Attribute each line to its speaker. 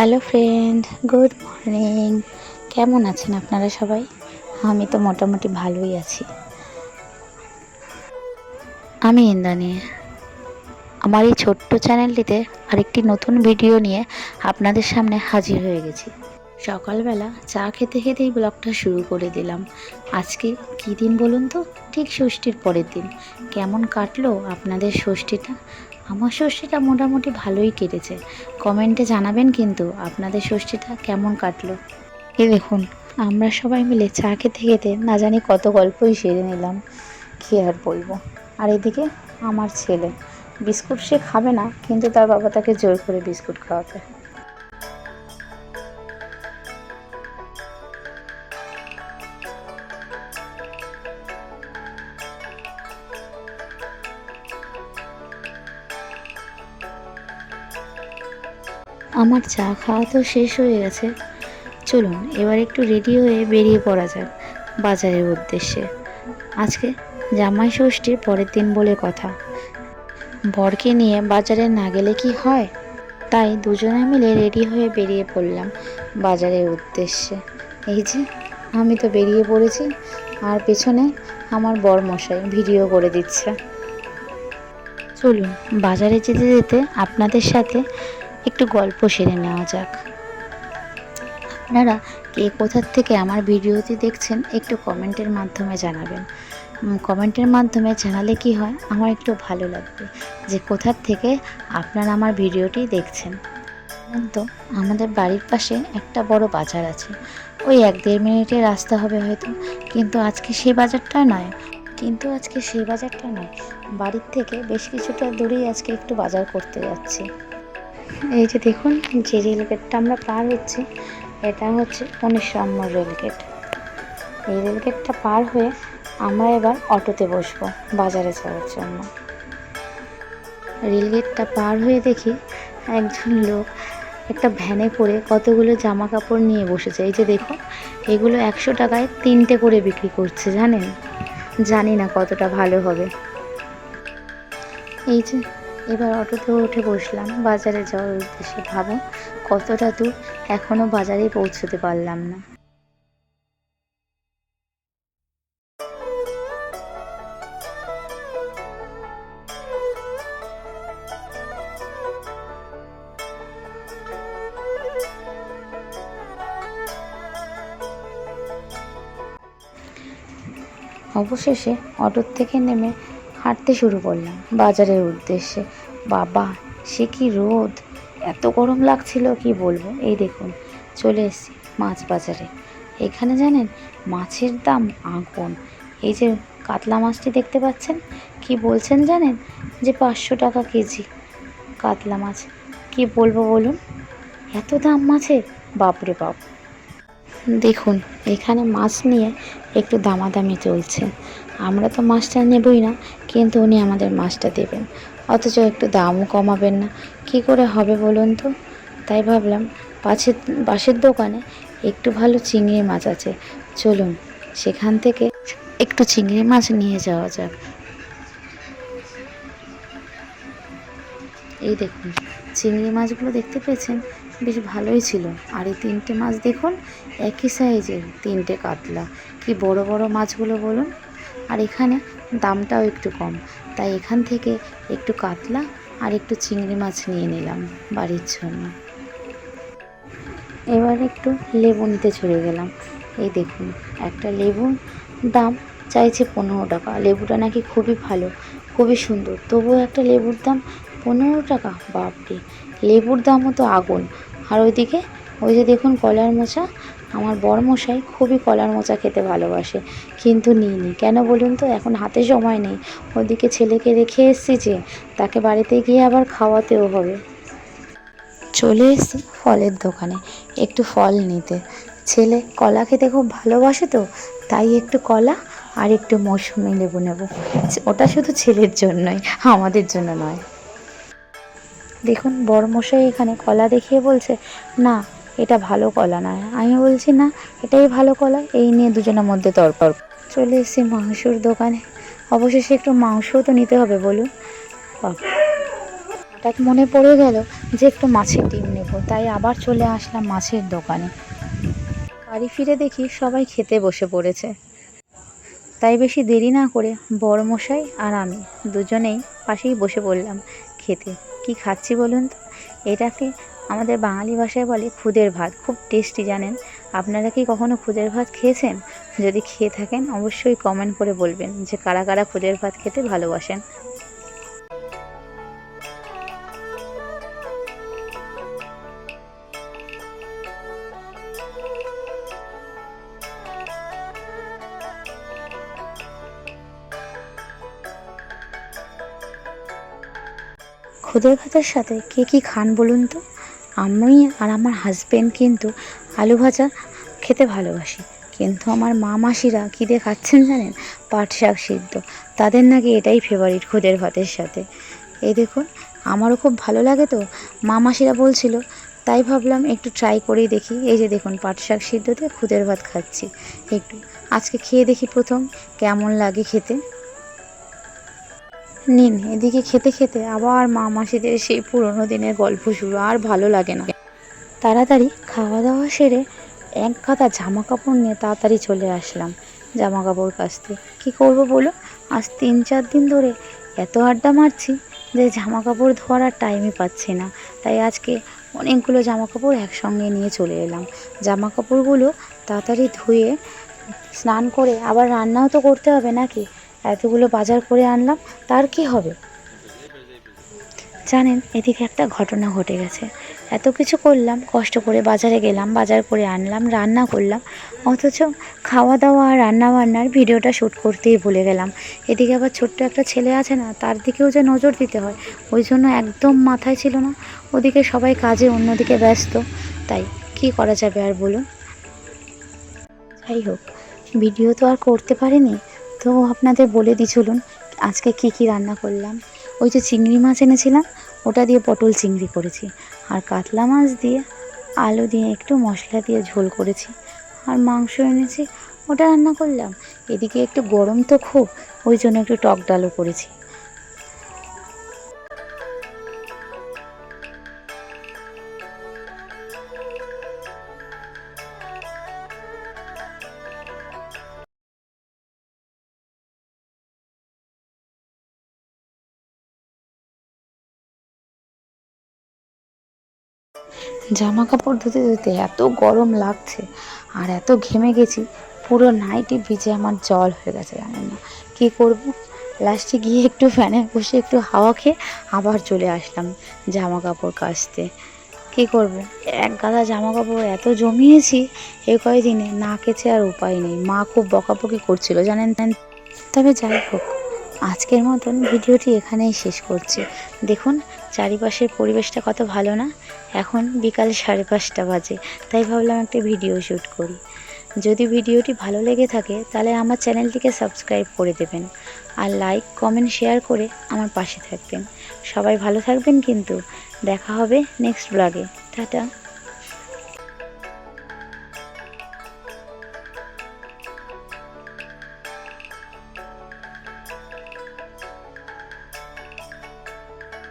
Speaker 1: Hello friend good morning কেমন আছেন আপনারা সবাই? আমি তো মোটামুটি ভালোই আছি। আমি ইন্দ্রাণী আমার এই ছোট্ট চ্যানেলটিতে আরেকটি নতুন ভিডিও নিয়ে আপনাদের সামনে হাজির হয়ে গেছি। সকালবেলা চা খেতে খেতেই ব্লগটা শুরু করে দিলাম। আজকে কী দিন বলুন তো? ঠিক ষষ্ঠীর পরের দিন। কেমন কাটলো আপনাদের ষষ্ঠীটা? আমার ষষ্ঠীটা মোটামুটি ভালোই কেটেছে। কমেন্টে জানাবেন কিন্তু আপনাদের ষষ্ঠীটা কেমন কাটলো। এ দেখুন, আমরা সবাই মিলে চা খেতে খেতে না জানি কত গল্পই সেরে নিলাম। কী আর বলব? আর এদিকে আমার ছেলে, বিস্কুট সে খাবে না, কিন্তু তার বাবা তাকে জোর করে বিস্কুট খাওয়াবে। আমার চা খাওয়া তো শেষ হয়ে গেছে। চলুন, এবার একটু রেডি হয়ে বেরিয়ে পড়া যাক বাজারের উদ্দেশ্যে। আজকে জামাই ষষ্ঠীর পরের দিন বলে কথা। বরকে নিয়ে বাজারে না গেলে কি হয়? তাই দুজনে মিলে রেডি হয়ে বেরিয়ে পড়লাম বাজারের উদ্দেশ্যে। এই যে, আমি তো বেরিয়ে পড়েছি, আর পেছনে আমার বর মশাই ভিডিও করে দিচ্ছে। চলুন, বাজারে যেতে যেতে আপনাদের সাথে একটু গল্প সেরে নেওয়া যাক। আপনারা কে কোথার থেকে আমার ভিডিওটি দেখছেন একটু কমেন্টের মাধ্যমে জানাবেন। কমেন্টের মাধ্যমে জানালে কি হয়? আমার একটু ভালো লাগবে যে কোথার থেকে আপনারা আমার ভিডিওটি দেখছেন। তো আমাদের বাড়ির পাশে একটা বড় বাজার আছে। ওই এক দেড় মিনিটের রাস্তা হবে হয়তো। কিন্তু আজকে সেই বাজারটা নয়। কিন্তু আজকে সেই বাজারটা নয়। বাড়ির থেকে বেশ কিছুটা দূরেই আজকে একটু বাজার করতে যাচ্ছি। এই যে দেখুন, যে রেলগেটটা আমরা পার হচ্ছি, এটা হচ্ছে উনিশ নম্বর রেলগেট এই রেলগেটটা পার হয়ে আমরা এবার অটোতে বসবো, বাজারে যাওয়ার জন্য। রেলগেটটা পার হয়ে দেখি একজন লোক একটা ভ্যানে করে কতগুলো জামা কাপড় নিয়ে বসেছে। এই যে দেখুন, এগুলো একশো টাকায় তিনটে করে বিক্রি করছে, জানেন? জানি না কতটা ভালো হবে। এই যে এবার অটোতে উঠে বসলাম। বাজারে যাওয়ার উদ্দেশ্যে ভাবো কতটা দূর এখনও বাজারে পৌঁছতে পারলাম না। অবশেষে অটোর থেকে নেমে হাঁটতে শুরু করলাম বাজারের উদ্দেশ্যে। বাবা, সে কি রোদ? এত গরম লাগছিল, কি বলব? এই দেখুন, চলে এসেছি মাছ বাজারে। এখানে জানেন, মাছের দাম আগুন। এই যে কাতলা মাছটি দেখতে পাচ্ছেন? কি বলছেন জানেন? যে পাঁচশো টাকা কেজি কাতলা মাছ। কি বলব বলুন? এত দাম মাছের? বাপরে বাপ। দেখুন, এখানে মাছ নিয়ে একটু দামাদামি চলছে। আমরা তো মাছটা নেবই না, কিন্তু উনি আমাদের মাছটা দেবেন। অথচ একটু দামও কমাবেন না। কি করে হবে বলুন তো? তাই ভাবলাম, পাশের পাশের দোকানে একটু ভালো চিংড়ি মাছ আছে। চলুন, সেখান থেকে একটু চিংড়ি মাছ নিয়ে যাওয়া যাক। এই দেখুন, চিংড়ি মাছগুলো দেখতে পেয়েছেন? বেশ ভালোই ছিল। আর এই তিনটে মাছ দেখুন, একই সাইজের, তিনটে কাতলা। কি বড় বড় মাছগুলো বলুন। আর এখানে দামটাও একটু কম। তাই এখান থেকে একটু কাতলা আর একটু চিংড়ি মাছ নিয়ে নিলাম বাড়ির জন্য। এবার একটু লেবু নিতে চলে গেলাম। এই দেখুন, একটা লেবুর দাম চাইছে পনেরো টাকা। লেবুটা নাকি খুবই ভালো, খুবই সুন্দর। তবুও একটা লেবুর দাম পনেরো টাকা, বাপরে! লেবুর দামও তো আগুন। আর ওইদিকে, ওই যে দেখুন কলার মোচা, আমার মশাই খুবই কলার মোচা খেতে ভালোবাসে। কিন্তু নিইনি, কেন বলুন তো? এখন হাতে সময় নেই। ওদিকে ছেলেকে রেখে এসেছি যে, তাকে বাড়িতে গিয়ে আবার খাওয়াতেও হবে। চলে এসেছি ফলের দোকানে, একটু ফল নিতে। ছেলে, কলা খেতে খুব ভালোবাসে তো? তাই একটু কলা আর একটু মৌসুমি লেবু নেব। ওটা শুধু ছেলের জন্যই, আমাদের জন্য নয়। দেখুন বড়মশাই এখানে কলা দেখিয়ে বলছে, না, এটা ভালো কলা নয়। আমি বলছি, না, এটাই ভালো কলা, এই নিয়ে দুজনের মধ্যে তর্ক চলে এসেছি মাংসর দোকানে। অবশেষে একটু মাংসও তো নিতে হবে, বলুন। হঠাৎ মনে পড়ে গেল যে একটু মাছের ডিম নেব, তাই আবার চলে আসলাম মাছের দোকানে। বাড়ি ফিরে দেখি সবাই খেতে বসে পড়েছে। তাই বেশি দেরি না করে বড় মশাই আর আমি দুজনেই পাশেই বসে পড়লাম খেতে। কি খাচ্ছি বলুন তো? এটাকে আমাদের বাঙালি ভাষায় বলে খুদের ভাত, খুব টেস্টি জানেন। আপনারা কি কখনো খুদের ভাত খেয়েছেন? যদি খেয়ে থাকেন, অবশ্যই কমেন্ট করে বলবেন যে কারা কারা খুদের ভাত খেতে ভালোবাসেন। খুদের ভাতের সাথে কে কী খান বলুন তো? আমি আর আমার হাজবেন্ড কিন্তু আলু ভাজা খেতে ভালোবাসি। কিন্তু আমার মা মাসিরা কী দিয়ে খাচ্ছেন জানেন? পাট শাক সিদ্ধ। তাদের নাকি এটাই ফেভারিট খুদের ভাতের সাথে। এই দেখুন, আমারও খুব ভালো লাগে তো। মা মাসিরা বলছিল, তাই ভাবলাম একটু ট্রাই করেই দেখি। এই যে দেখুন, পাট শাক সিদ্ধতে খুদের ভাত খাচ্ছি। একটু আজকে খেয়ে দেখি প্রথম, কেমন লাগে খেতে? নিন, এদিকে খেতে খেতে আবার মা মাসিদের সেই পুরোনো দিনের গল্প শুরু, আর ভালো লাগে না। তাড়াতাড়ি খাওয়া দাওয়া সেরে এক গাদা জামা কাপড় নিয়ে তাড়াতাড়ি চলে আসলাম জামা কাপড় কাচতে। কী করব বলো আজ তিন চার দিন ধরে এত আড্ডা মারছি যে জামা কাপড় ধোয়ার আর টাইমই পাচ্ছি না। তাই আজকে অনেকগুলো জামা কাপড় একসঙ্গে নিয়ে চলে এলাম। জামা কাপড়গুলো তাড়াতাড়ি ধুয়ে স্নান করে আবার রান্নাও তো করতে হবে নাকি? এতগুলো বাজার করে আনলাম, তার কি হবে? জানেন, এদিকে একটা ঘটনা ঘটে গেছে। এত কিছু করলাম, কষ্ট করে বাজারে গেলাম, বাজার করে আনলাম, রান্না করলাম, অথচ খাওয়া দাওয়া আর রান্না বান্নার ভিডিওটা শ্যুট করতেই ভুলে গেলাম। এদিকে আবার ছোট্ট একটা ছেলে আছে না, তার দিকেও যে নজর দিতে হয়, ওই জন্য একদম মাথায় ছিল না। ওদিকে সবাই কাজে অন্যদিকে ব্যস্ত, তাই কি করা যাবে আর বলুন? যাই হোক, ভিডিও তো আর করতে পারিনি। তো আপনাদের বলে দিই, চলুন আজকে কি কি রান্না করলাম। ওই যে চিংড়ি মাছ এনেছিলাম, ওটা দিয়ে পটল চিংড়ি করেছি আর কাতলা মাছ দিয়ে আলু দিয়ে একটু মশলা দিয়ে ঝোল করেছি আর মাংস এনেছি, ওটা রান্না করলাম। এদিকে একটু গরম তো খুব, ওই জন্য একটু টক ডালও করেছি। জামা কাপড় ধুতে ধুতে এত গরম লাগছে আর এত ঘেমে গেছি, পুরো নাইটি ভিজে আমার জল হয়ে গেছে, জানেন না। কী করব? লাস্টে গিয়ে একটু ফ্যানে বসে একটু হাওয়া খেয়ে আবার চলে আসলাম জামা কাপড় কাচতে। কী করব? এক গাদা জামা কাপড় এত জমিয়েছি এ কয়দিনে, না কেচে আর উপায় নেই। মা খুব বকাবকি করছিল, জানেন? তবে যাই হোক, আজকের মতন ভিডিওটি এখানেই শেষ করছি। দেখুন চারিপাশের পরিবেশটা কত ভালো না? এখন বিকাল সাড়ে পাঁচটা বাজে, তাই ভাবলাম একটা ভিডিও শ্যুট করি। যদি ভিডিওটি ভালো লেগে থাকে, তাহলে আমার চ্যানেলটিকে সাবস্ক্রাইব করে দেবেন আর লাইক, কমেন্ট, শেয়ার করে আমার পাশে থাকবেন। সবাই ভালো থাকবেন কিন্তু। দেখা হবে নেক্সট ব্লগে। টাটা।